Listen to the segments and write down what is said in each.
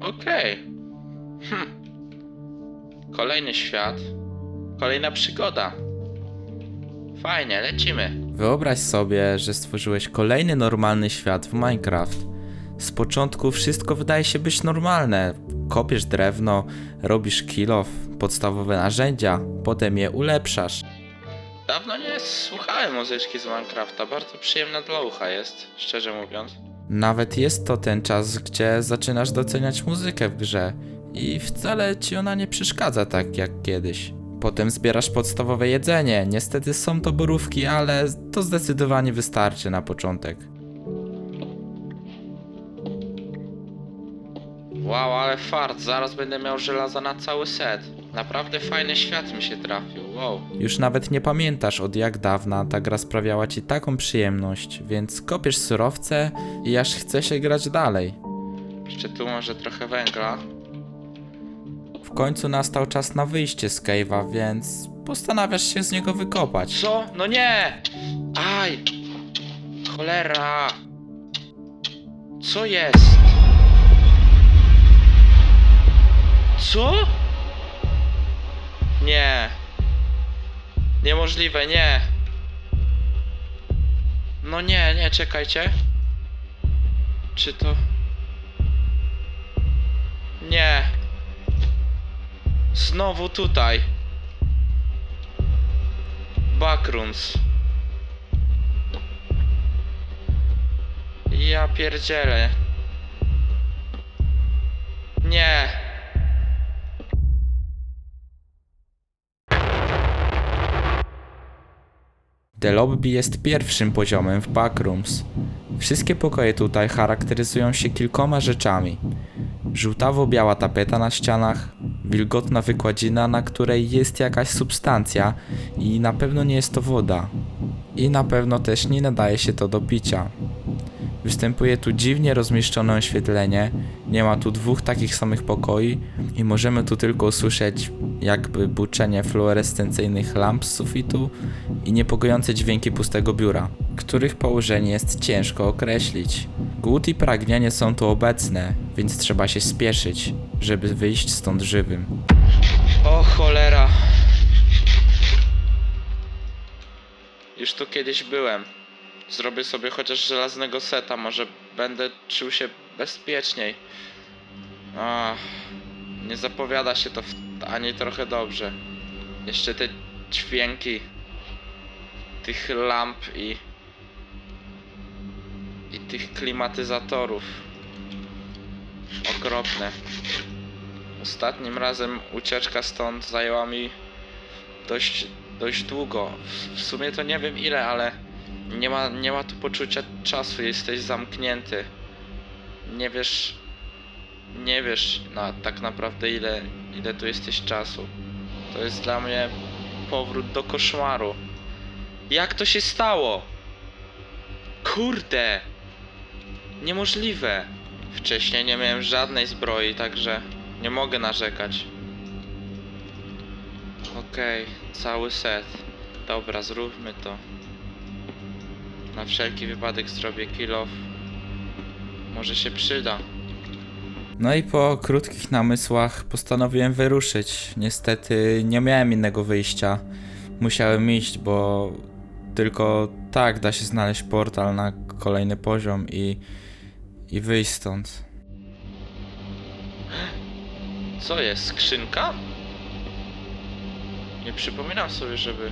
Okej. Hm. Kolejny świat. Kolejna przygoda. Fajnie, lecimy. Wyobraź sobie, że stworzyłeś kolejny normalny świat w Minecraft. Z początku wszystko wydaje się być normalne. Kopiesz drewno, robisz kill off, podstawowe narzędzia, potem je ulepszasz. Dawno nie słuchałem muzyczki z Minecrafta. Bardzo przyjemna dla ucha jest, szczerze mówiąc. Nawet jest to ten czas, gdzie zaczynasz doceniać muzykę w grze i wcale ci ona nie przeszkadza tak jak kiedyś. Potem zbierasz podstawowe jedzenie. Niestety są to borówki, ale to zdecydowanie wystarczy na początek. Wow, ale fart, zaraz będę miał żelaza na cały set. Naprawdę fajny świat mi się trafił, wow. Już nawet nie pamiętasz od jak dawna ta gra sprawiała ci taką przyjemność, więc kopiesz surowce i aż chce się grać dalej. Jeszcze tu może trochę węgla. W końcu nastał czas na wyjście z cave'a, więc postanawiasz się z niego wykopać. Co? No nie! Aj! Cholera! Co jest? Co? Nie. Niemożliwe, nie. No nie, nie, czekajcie. Czy to... Nie. Znowu tutaj. Backrooms. Ja pierdzielę. Nie. The Lobby jest pierwszym poziomem w Backrooms. Wszystkie pokoje tutaj charakteryzują się kilkoma rzeczami. Żółtawo-biała tapeta na ścianach, wilgotna wykładzina, na której jest jakaś substancja i na pewno nie jest to woda. I na pewno też nie nadaje się to do picia. Występuje tu dziwnie rozmieszczone oświetlenie, nie ma tu dwóch takich samych pokoi i możemy tu tylko usłyszeć jakby buczenie fluorescencyjnych lamp z sufitu i niepokojące dźwięki pustego biura, których położenie jest ciężko określić. Głód i pragnienie są tu obecne, więc trzeba się spieszyć, żeby wyjść stąd żywym. O cholera. Już tu kiedyś byłem. Zrobię sobie chociaż żelaznego seta, może będę czuł się bezpieczniej. Ach, nie zapowiada się to ani trochę dobrze. Jeszcze te dźwięki tych lamp i i tych klimatyzatorów. Okropne. Ostatnim razem ucieczka stąd zajęła mi dość, dość długo. W sumie to nie wiem ile, ale nie ma, nie ma tu poczucia czasu, jesteś zamknięty. Nie wiesz, nie wiesz na, tak naprawdę ile, ile tu jesteś czasu. To jest dla mnie powrót do koszmaru. Jak to się stało? Kurde! Niemożliwe. Wcześniej nie miałem żadnej zbroi, także nie mogę narzekać. Okej, cały set. Dobra, zróbmy to. Na wszelki wypadek zrobię kill off. Może się przyda. No i po krótkich namysłach postanowiłem wyruszyć. Niestety nie miałem innego wyjścia. Musiałem iść, bo tylko tak da się znaleźć portal na kolejny poziom i, i wyjść stąd. Co jest? Skrzynka? Nie przypominam sobie, żeby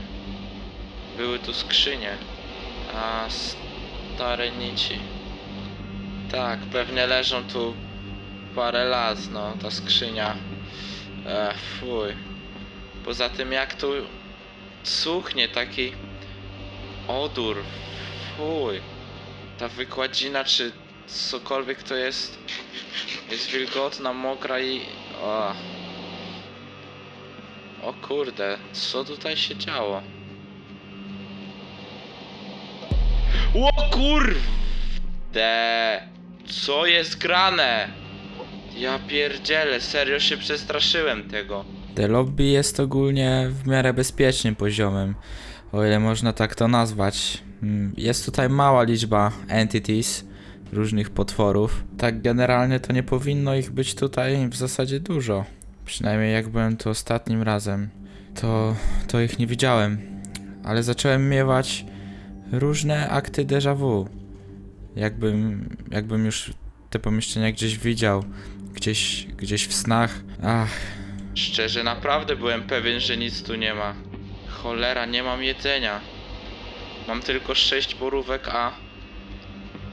były tu skrzynie. A stare nici. Tak, pewnie leżą tu parę lat, no, ta skrzynia. E, fuj. Poza tym jak tu cuchnie taki odór. Fuj. Ta wykładzina czy cokolwiek to jest jest wilgotna, mokra i... O. o kurde, co tutaj się działo? O kurde! Co jest grane? Ja pierdzielę, serio się przestraszyłem tego. The Lobby jest ogólnie w miarę bezpiecznym poziomem, o ile można tak to nazwać. Mm, Jest tutaj mała liczba entities, różnych potworów. Tak generalnie to nie powinno ich być tutaj w zasadzie dużo. Przynajmniej jak byłem tu ostatnim razem, to, to ich nie widziałem. Ale zacząłem miewać różne akty déjà vu. Jakbym, jakbym już te pomieszczenia gdzieś widział, gdzieś, gdzieś w snach. Ach, Szczerze, naprawdę byłem pewien, że nic tu nie ma. Cholera, nie mam jedzenia. Mam tylko sześć borówek, a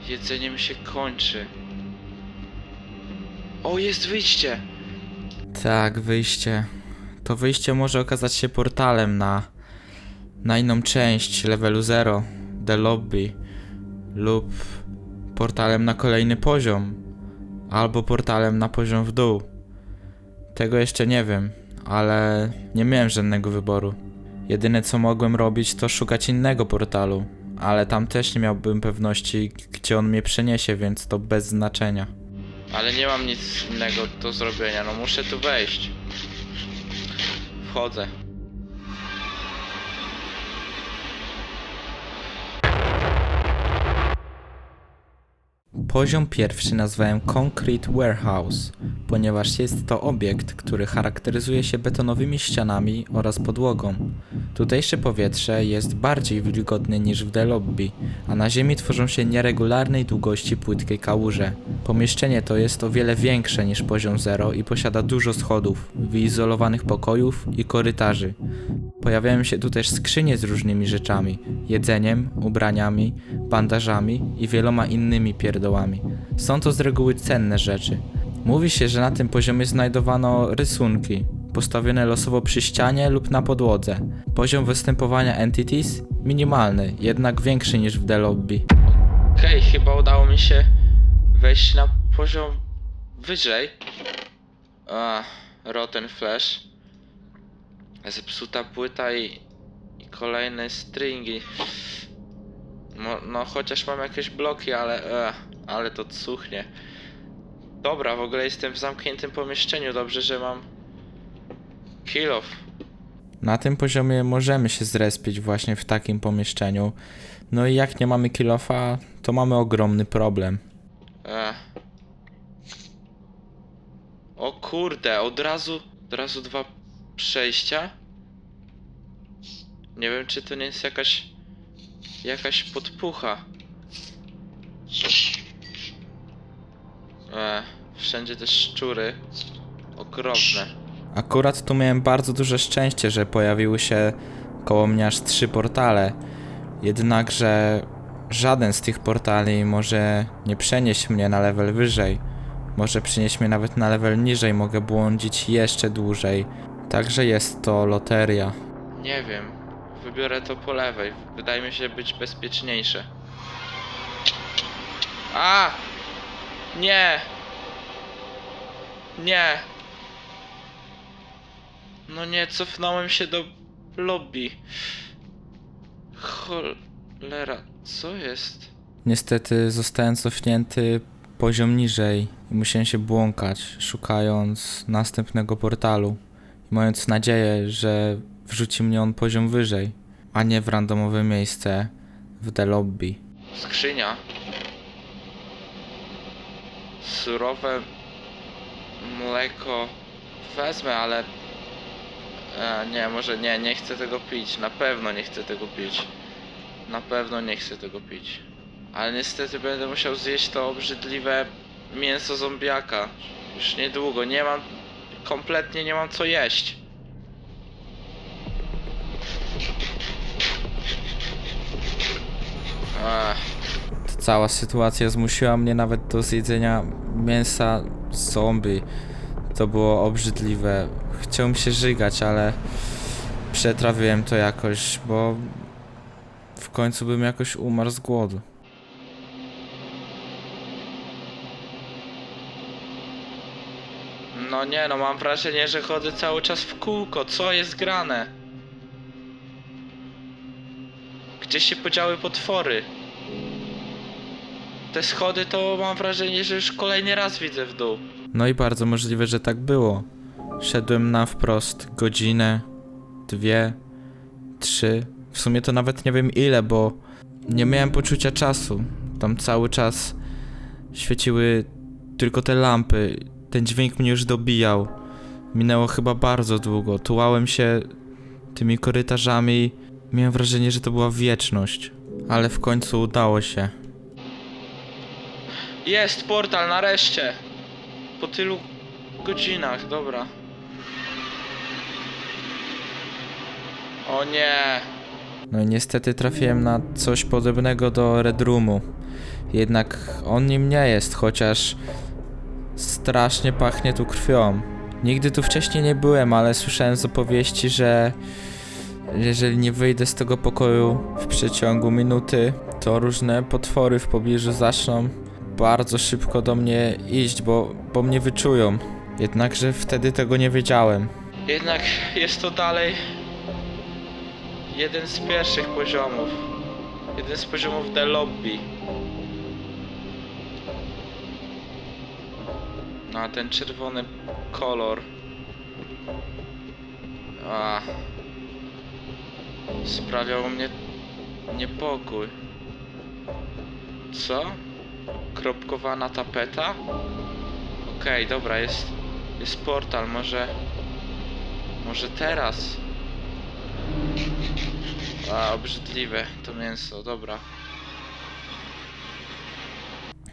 jedzenie mi się kończy. O, jest wyjście! tak, wyjście. To wyjście może okazać się portalem na, na inną część levelu 0, The Lobby, lub portalem na kolejny poziom, albo portalem na poziom w dół. Tego jeszcze nie wiem, ale nie miałem żadnego wyboru. Jedyne co mogłem robić to szukać innego portalu, ale tam też nie miałbym pewności, gdzie on mnie przeniesie, więc to bez znaczenia. Ale nie mam nic innego do zrobienia, no muszę tu wejść. Wchodzę. Poziom pierwszy nazwałem Concrete Warehouse, ponieważ jest to obiekt, który charakteryzuje się betonowymi ścianami oraz podłogą. Tutejsze powietrze jest bardziej wilgotne niż w The Lobby, a na ziemi tworzą się nieregularnej długości płytkiej kałuże. Pomieszczenie to jest o wiele większe niż poziom 0 i posiada dużo schodów, wyizolowanych pokojów i korytarzy. Pojawiają się tu też skrzynie z różnymi rzeczami, jedzeniem, ubraniami, bandażami i wieloma innymi pierdołami. Są to z reguły cenne rzeczy. Mówi się, że na tym poziomie znajdowano rysunki, postawione losowo przy ścianie lub na podłodze. Poziom występowania entities minimalny, jednak większy niż w The Lobby. Okej, chyba udało mi się wejść na poziom wyżej. A, Rotten Flash. Zepsuta płyta i, i kolejne stringi. No, no chociaż mam jakieś bloki, ale e, ale to cuchnie. Dobra, w ogóle jestem w zamkniętym pomieszczeniu. Dobrze, że mam kill off. Na tym poziomie możemy się zrespić właśnie w takim pomieszczeniu. No i jak nie mamy kilofa, to mamy ogromny problem. E. O kurde, od razu, od razu dwa przejścia? Nie wiem, czy to nie jest jakaś, jakaś podpucha. E, wszędzie te szczury. Okropne. Akurat tu miałem bardzo duże szczęście, że pojawiły się koło mnie aż trzy portale. Jednakże żaden z tych portali może nie przenieść mnie na level wyżej. Może przynieść mnie nawet na level niżej, mogę błądzić jeszcze dłużej. Także jest to loteria. Nie wiem. Wybiorę to po lewej. Wydaje mi się być bezpieczniejsze. A! Nie! Nie! No nie, cofnąłem się do lobby. Cholera, co jest? Niestety zostałem cofnięty poziom niżej i musiałem się błąkać, szukając następnego portalu i mając nadzieję, że wrzuci mnie on poziom wyżej, a nie w randomowe miejsce w The Lobby. Skrzynia. Surowe mleko wezmę, ale e, nie, może nie, nie chcę tego pić. Na pewno nie chcę tego pić. Na pewno nie chcę tego pić. Ale niestety będę musiał zjeść to obrzydliwe mięso zombiaka. Już niedługo. Nie mam. Kompletnie nie mam co jeść. Ech. Cała sytuacja zmusiła mnie nawet do zjedzenia mięsa zombie. To było obrzydliwe. Chciałem się żygać, ale przetrawiłem to jakoś, bo końcu bym jakoś umarł z głodu. No nie, no mam wrażenie, że chodzę cały czas w kółko. Co jest grane? Gdzie się podziały potwory? Te schody to mam wrażenie, że już kolejny raz widzę w dół. No i bardzo możliwe, że tak było. Szedłem na wprost godzinę, dwie, trzy. W sumie to nawet nie wiem ile, bo nie miałem poczucia czasu. Tam cały czas Świeciły tylko te lampy. Ten dźwięk mnie już dobijał. Minęło chyba bardzo długo. Tułałem się tymi korytarzami. Miałem wrażenie, że to była wieczność. Ale w końcu udało się. Jest portal, nareszcie! Po tylu godzinach, dobra. O nie! No i niestety trafiłem na coś podobnego do Red Roomu. Jednak on nim nie jest, chociaż strasznie pachnie tu krwią. Nigdy tu wcześniej nie byłem, ale słyszałem z opowieści, że jeżeli nie wyjdę z tego pokoju w przeciągu minuty, to różne potwory w pobliżu zaczną bardzo szybko do mnie iść, bo, bo mnie wyczują. Jednakże wtedy tego nie wiedziałem. Jednak jest to dalej jeden z pierwszych poziomów. Jeden z poziomów The Lobby. No a ten czerwony kolor. A. Sprawiał mnie niepokój. Co? Kropkowana tapeta? Okej, dobra, jest. Jest portal, może. Może teraz? A, obrzydliwe to mięso, dobra.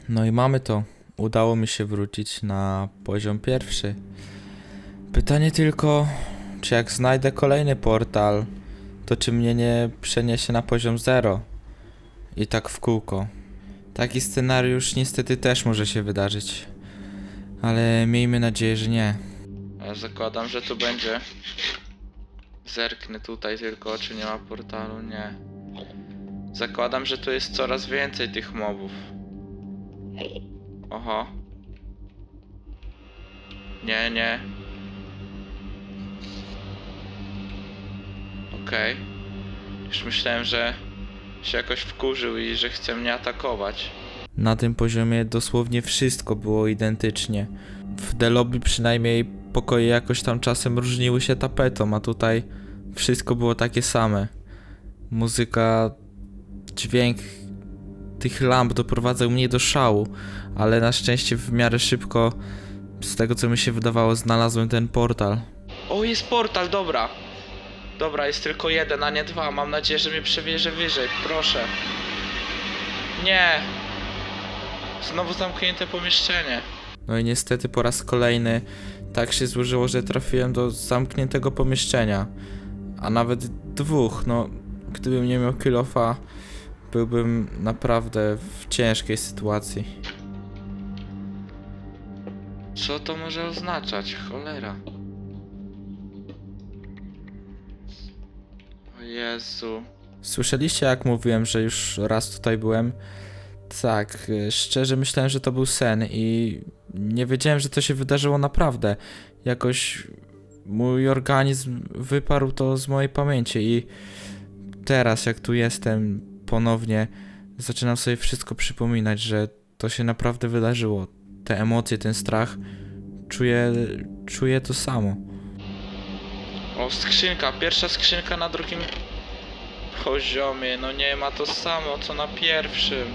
No i mamy to. Udało mi się wrócić na poziom pierwszy. Pytanie tylko, czy jak znajdę kolejny portal, to czy mnie nie przeniesie na poziom 0? I tak w kółko. Taki scenariusz niestety też może się wydarzyć. Ale miejmy nadzieję, że nie. Ja zakładam, że tu będzie. Zerknę tutaj tylko, czy nie ma portalu. Nie. Zakładam, że tu jest coraz więcej tych mobów. Oho. Nie, nie. Okej. Już myślałem, że się jakoś wkurzył i że chce mnie atakować. Na tym poziomie dosłownie wszystko było identycznie. W The Lobby przynajmniej pokoje jakoś tam czasem różniły się tapetą, a tutaj wszystko było takie same. Muzyka, dźwięk tych lamp doprowadzał mnie do szału, ale na szczęście w miarę szybko, z tego co mi się wydawało, znalazłem ten portal. O, jest portal, dobra. Dobra, jest tylko jeden, a nie dwa. Mam nadzieję, że mnie przewiezie wyżej. Proszę. Nie. Znowu zamknięte pomieszczenie. No i niestety po raz kolejny tak się złożyło, że trafiłem do zamkniętego pomieszczenia. A nawet dwóch, no gdybym nie miał kilofa, byłbym naprawdę w ciężkiej sytuacji. Co to może oznaczać? Cholera. O Jezu. Słyszeliście jak mówiłem, że już raz tutaj byłem? Tak, y, szczerze myślałem, że to był sen i nie wiedziałem, że to się wydarzyło naprawdę. Jakoś mój organizm wyparł to z mojej pamięci i teraz jak tu jestem ponownie zaczynam sobie wszystko przypominać, że to się naprawdę wydarzyło. Te emocje, ten strach, czuję, czuję to samo. O, skrzynka. Pierwsza skrzynka na drugim poziomie. No nie ma to samo, co na pierwszym.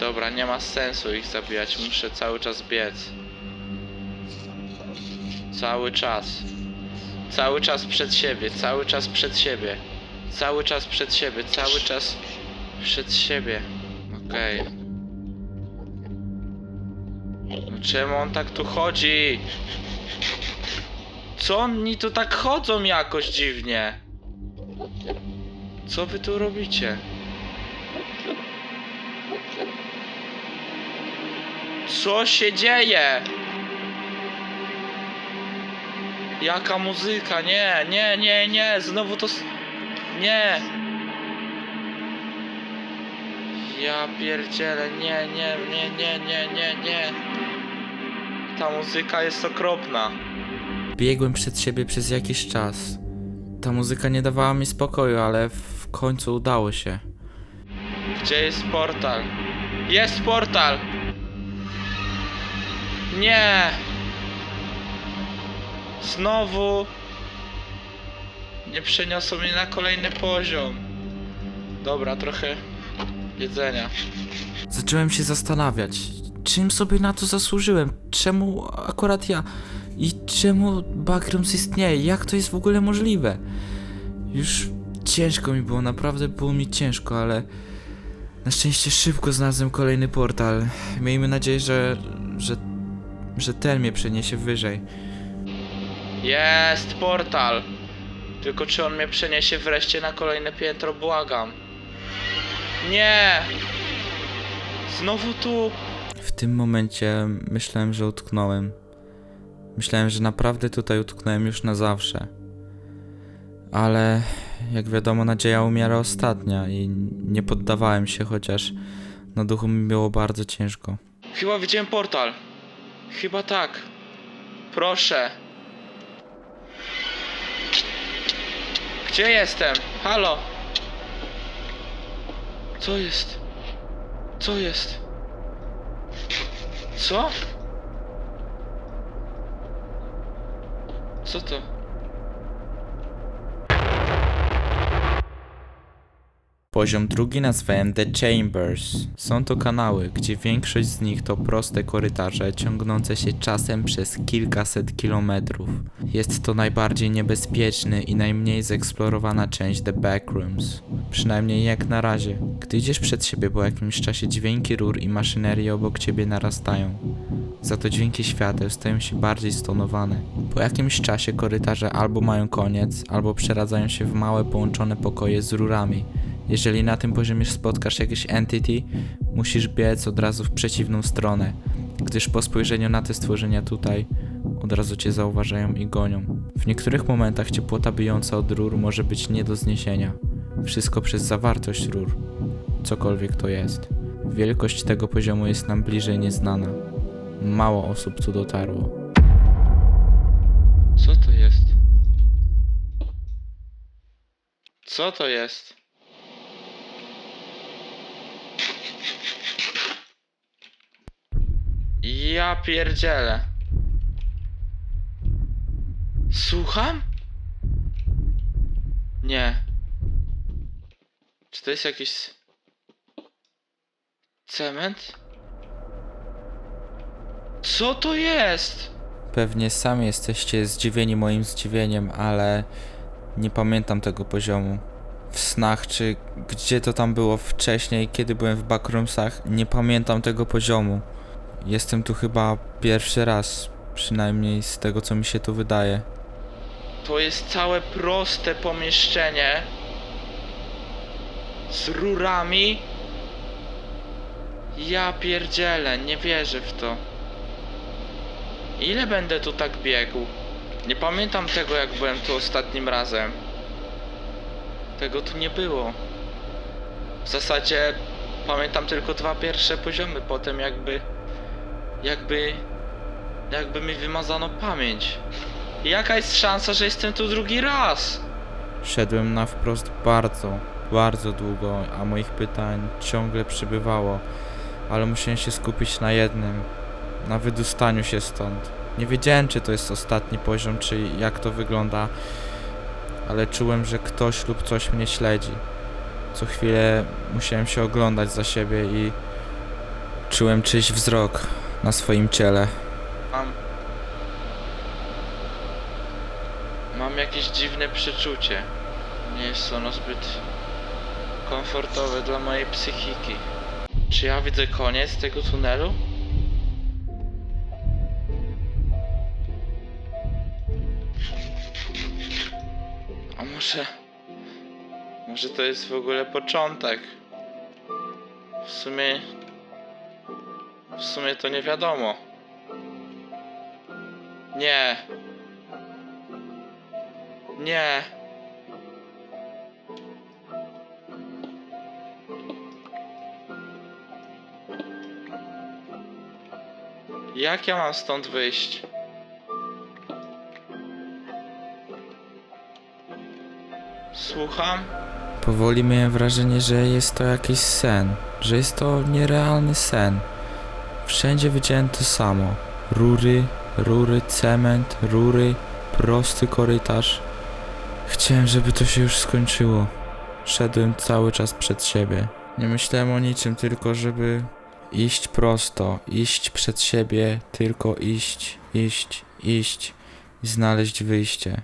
Dobra, nie ma sensu ich zabijać. Muszę cały czas biec. Cały czas. Cały czas przed siebie, cały czas przed siebie. Cały czas przed siebie, cały czas przed siebie. Okej. No czemu on tak tu chodzi? Co oni tu tak chodzą jakoś dziwnie? Co wy tu robicie? Co się dzieje? Jaka muzyka? Nie, nie, nie, nie, znowu to... Nie! Ja pierdzielę, nie, nie, nie, nie, nie, nie, nie. Ta muzyka jest okropna. Biegłem przed siebie przez jakiś czas. Ta muzyka nie dawała mi spokoju, ale w końcu udało się. Gdzie jest portal? Jest portal! Nie! Znowu! nie przeniosą mnie na kolejny poziom. Dobra, trochę jedzenia. Zacząłem się zastanawiać, czym sobie na to zasłużyłem, czemu akurat ja i czemu Backrooms istnieje, jak to jest w ogóle możliwe. Już ciężko mi było, naprawdę było mi ciężko, ale na szczęście szybko znalazłem kolejny portal. Miejmy nadzieję, że, że, że ten mnie przeniesie wyżej. Jest portal! Tylko czy on mnie przeniesie wreszcie na kolejne piętro, błagam. Nie! Znowu tu! W tym momencie myślałem, że utknąłem. Myślałem, że naprawdę tutaj utknąłem już na zawsze. Ale jak wiadomo, nadzieja umiera ostatnia i nie poddawałem się, chociaż na duchu mi było bardzo ciężko. Chyba widziałem portal. Chyba tak. Proszę. Gdzie jestem? Halo? Co jest? Co jest? Co? Co to? Poziom drugi nazwałem The Chambers. Są to kanały, gdzie większość z nich to proste korytarze ciągnące się czasem przez kilkaset kilometrów. Jest to najbardziej niebezpieczny i najmniej zeksplorowana część The Backrooms. Przynajmniej jak na razie. Gdy idziesz przed siebie po jakimś czasie dźwięki rur i maszynerii obok ciebie narastają. Za to dźwięki świateł stają się bardziej stonowane. Po jakimś czasie korytarze albo mają koniec, albo przeradzają się w małe połączone pokoje z rurami, jeżeli na tym poziomie spotkasz jakieś entity, musisz biec od razu w przeciwną stronę, gdyż po spojrzeniu na te stworzenia tutaj od razu cię zauważają i gonią. W niektórych momentach ciepłota bijąca od rur może być nie do zniesienia. Wszystko przez zawartość rur, cokolwiek to jest. Wielkość tego poziomu jest nam bliżej nieznana. Mało osób tu dotarło. Co to jest? Co to jest? Ja pierdzielę. Słucham? Nie. Czy to jest jakiś cement? Co to jest? Pewnie sami jesteście zdziwieni moim zdziwieniem, ale nie pamiętam tego poziomu. W snach, czy gdzie to tam było wcześniej, kiedy byłem w backroomsach, nie pamiętam tego poziomu. Jestem tu chyba pierwszy raz, przynajmniej z tego co mi się tu wydaje. To jest całe proste pomieszczenie z rurami. Ja pierdzielę, nie wierzę w to. Ile będę tu tak biegł? Nie pamiętam tego jak byłem tu ostatnim razem. Tego tu nie było. W zasadzie pamiętam tylko dwa pierwsze poziomy, potem jakby jakby jakby mi wymazano pamięć. Jaka jest szansa, że jestem tu drugi raz? Szedłem na wprost bardzo, bardzo długo, a moich pytań ciągle przybywało, ale musiałem się skupić na jednym, na wydostaniu się stąd. Nie wiedziałem, czy to jest ostatni poziom, czy jak to wygląda, ale czułem, że ktoś lub coś mnie śledzi. Co chwilę musiałem się oglądać za siebie i czułem czyjś wzrok na swoim ciele. Mam. Mam jakieś dziwne przeczucie. Nie jest ono zbyt komfortowe dla mojej psychiki. Czy ja widzę koniec tego tunelu? A może. Może to jest w ogóle początek? W sumie. W sumie to nie wiadomo. Nie. Nie. Jak ja mam stąd wyjść? Słucham? Powoli miałem wrażenie, że jest to jakiś sen, że jest to nierealny sen. Wszędzie widziałem to samo. Rury, rury, cement, rury, prosty korytarz. Chciałem, żeby to się już skończyło. Szedłem cały czas przed siebie. Nie myślałem o niczym, tylko żeby iść prosto, iść przed siebie, tylko iść, iść, iść i znaleźć wyjście.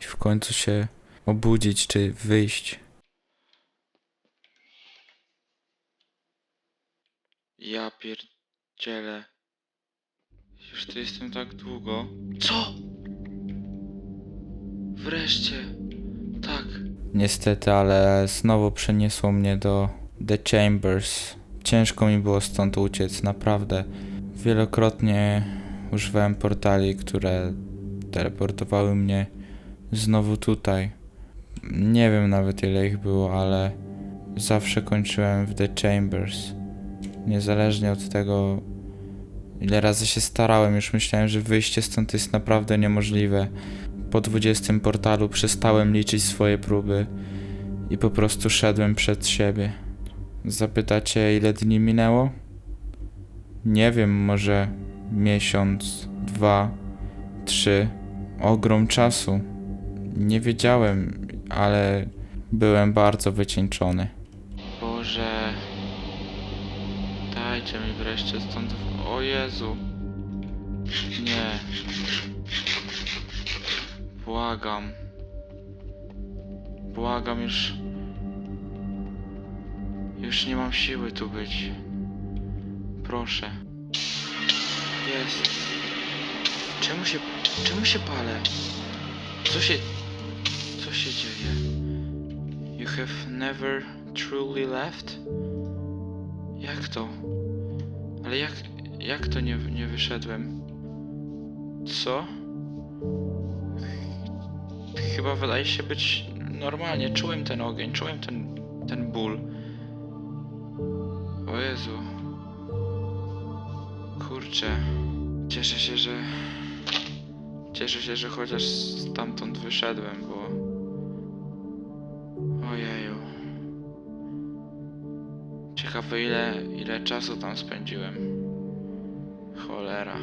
I w końcu się obudzić czy wyjść. Ja pierdzielę. Już tu jestem tak długo. Co? Wreszcie. Tak. Niestety, ale znowu przeniosło mnie do The Chambers. Ciężko mi było stąd uciec, naprawdę. Wielokrotnie używałem portali, które teleportowały mnie znowu tutaj. Nie wiem nawet ile ich było, ale zawsze kończyłem w The Chambers. Niezależnie od tego, ile razy się starałem, już myślałem, że wyjście stąd jest naprawdę niemożliwe. Po 20 portalu przestałem liczyć swoje próby i po prostu szedłem przed siebie. Zapytacie, ile dni minęło? Nie wiem, może miesiąc, dwa, trzy. Ogrom czasu. Nie wiedziałem, ale byłem bardzo wycieńczony. Wreszcie stąd. O Jezu. Nie. Błagam. Błagam już. Już nie mam siły tu być. Proszę. Jest. Czemu się. Czemu się palę? Co się. Co się dzieje? You have never truly left? Jak to? Ale jak. Jak to nie, nie wyszedłem? Co? Chyba wydaje się być normalnie. Czułem ten ogień, czułem ten, ten ból. O Jezu. Kurczę. Cieszę się, że. Cieszę się, że chociaż stamtąd wyszedłem, bo. Ile, ile czasu tam spędziłem. Cholera.